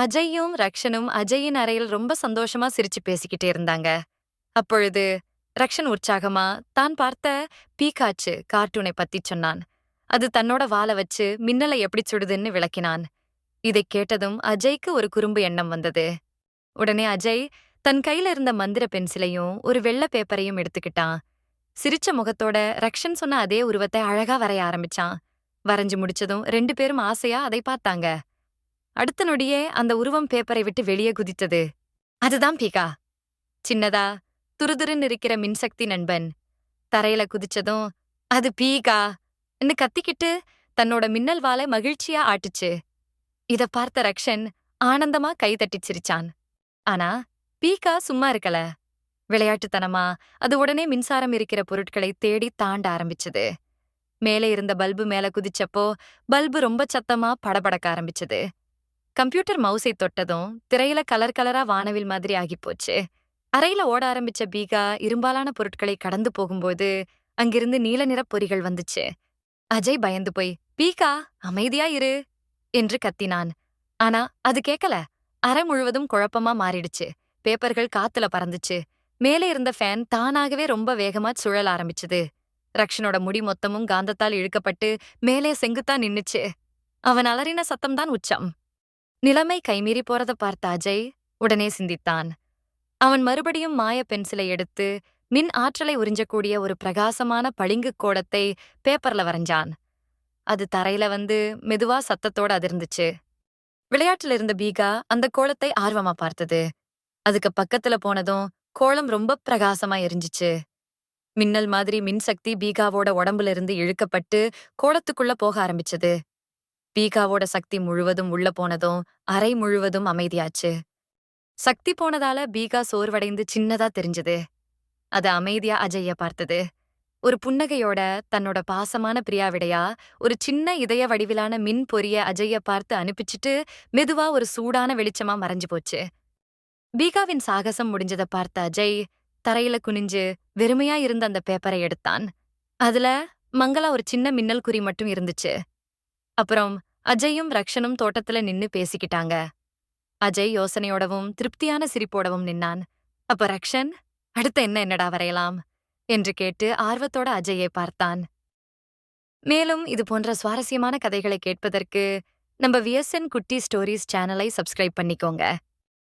அஜய்யும் ரக்ஷனும் அஜயின் அறையில் ரொம்ப சந்தோஷமா சிரிச்சு பேசிக்கிட்டே இருந்தாங்க. அப்பொழுது ரக்ஷன் உற்சாகமா தான் பார்த்த பீகாச்சு கார்ட்டூனை பத்தி சொன்னான். அது தன்னோட வாளை வச்சு மின்னலை எப்படி சுடுதுன்னு விளக்கினான். இதைக் கேட்டதும் அஜய்க்கு ஒரு குறும்பு எண்ணம் வந்தது. உடனே அஜய் தன் கையில இருந்த மந்திர பென்சிலையும் ஒரு வெள்ள பேப்பரையும் எடுத்துக்கிட்டான். சிரிச்ச முகத்தோட ரக்ஷன் சொன்ன அதே உருவத்தை அழகா வரைய ஆரம்பிச்சான். வரைஞ்சு முடிச்சதும் ரெண்டு பேரும் ஆசையா அதை பார்த்தாங்க. அடுத்த நொடியே அந்த உருவம் பேப்பரை விட்டு வெளியே குதித்தது. அதுதான் பீகா. சின்னதா துருதுருன்னு இருக்கிற மின்சக்தி நண்பன். தரையில குதிச்சதும் அது பீகா. என்று கத்திக்கிட்டு தன்னோட மின்னல் வாழை மகிழ்ச்சியா ஆட்டுச்சு. இத பார்த்த ரக்ஷன் ஆனந்தமா கை தட்டி சிரிச்சான். ஆனா பீகா சும்மா இருக்கல. விளையாட்டுத்தனமா அது உடனே மின்சாரம் இருக்கிற பொருட்களை தேடி தாண்ட ஆரம்பிச்சது. மேலே இருந்த பல்பு மேல குதிச்சப்போ பல்பு ரொம்ப சத்தமா படபடக்க ஆரம்பிச்சது. கம்ப்யூட்டர் மவுஸை தொட்டதும் திரையில கலர் கலரா வானவில் மாதிரி ஆகிப்போச்சு. அறையில ஓட ஆரம்பிச்ச பீகா இரும்பாலான பொருட்களை கடந்து போகும்போது அங்கிருந்து நீல நிற பொறிகள் வந்துச்சு. அஜய் பயந்து போய் பீகா அமைதியா இரு என்று கத்தினான். ஆனா அது கேக்கல. அறை முழுவதும் குழப்பமா மாறிடுச்சு. பேப்பர்கள் காத்துல பறந்துச்சு. மேலே இருந்த ஃபேன் தானாகவே ரொம்ப வேகமா சுழல ஆரம்பிச்சது. ரக்ஷனோட முடி மொத்தமும் காந்தத்தால் இழுக்கப்பட்டு மேலே செங்குத்தா நின்னுச்சு. அவன் அலறின சத்தம்தான் உச்சம். நிலைமை கைமீறி போறத பார்த்த அஜய் உடனே சிந்தித்தான். அவன் மறுபடியும் மாய பென்சிலை எடுத்து மின் ஆற்றலை உறிஞ்சக்கூடிய ஒரு பிரகாசமான பளிங்கு கோடத்தை பேப்பர்ல வரைஞ்சான். அது தரையில வந்து மெதுவா சத்தத்தோட அதிர்ந்துச்சு. விளையாட்டுல இருந்த பீகா அந்த கோலத்தை ஆர்வமா பார்த்தது. அதுக்கு பக்கத்துல போனதும் கோலம் ரொம்ப பிரகாசமா எரிஞ்சுச்சு. மின்னல் மாதிரி மின்சக்தி பீகாவோட உடம்புல இருந்து இழுக்கப்பட்டு கோலத்துக்குள்ள போக ஆரம்பிச்சது. பீகாவோட சக்தி முழுவதும் உள்ள போனதும் அறை முழுவதும் அமைதியாச்சு. சக்தி போனதால பீகா சோர்வடைந்து சின்னதா தெரிஞ்சது. அது அமைதியா அஜய்ய பார்த்தது. ஒரு புன்னகையோட தன்னோட பாசமான பிரியாவிடையா ஒரு சின்ன இதய வடிவிலான மின் பொரிய அஜய்ய பார்த்து அனுப்பிச்சிட்டு மெதுவா ஒரு சூடான வெளிச்சமா மறைஞ்சு போச்சு. பீகாவின் சாகசம் முடிஞ்சத பார்த்த அஜய் தரையில குனிஞ்சு வெறுமையா இருந்த அந்த பேப்பரை எடுத்தான். அதுல மங்களா ஒரு சின்ன மின்னல் குறி மட்டும் இருந்துச்சு. அப்புறம் அஜயும் ரக்ஷனும் தோட்டத்துல நின்னு பேசிக்கிட்டாங்க. அஜய் யோசனையோடவும் திருப்தியான சிரிப்போடவும் நின்னான். அப்ப ரக்ஷன் அடுத்து என்ன என்னடா வரையலாம்? என்று கேட்டு ஆர்வத்தோட அஜயை பார்த்தான். மேலும் இது போன்ற சுவாரஸ்யமான கதைகளை கேட்பதற்கு நம்ம விஎஸ்என் குட்டி ஸ்டோரிஸ் சேனலை சப்ஸ்கிரைப் பண்ணிக்கோங்க.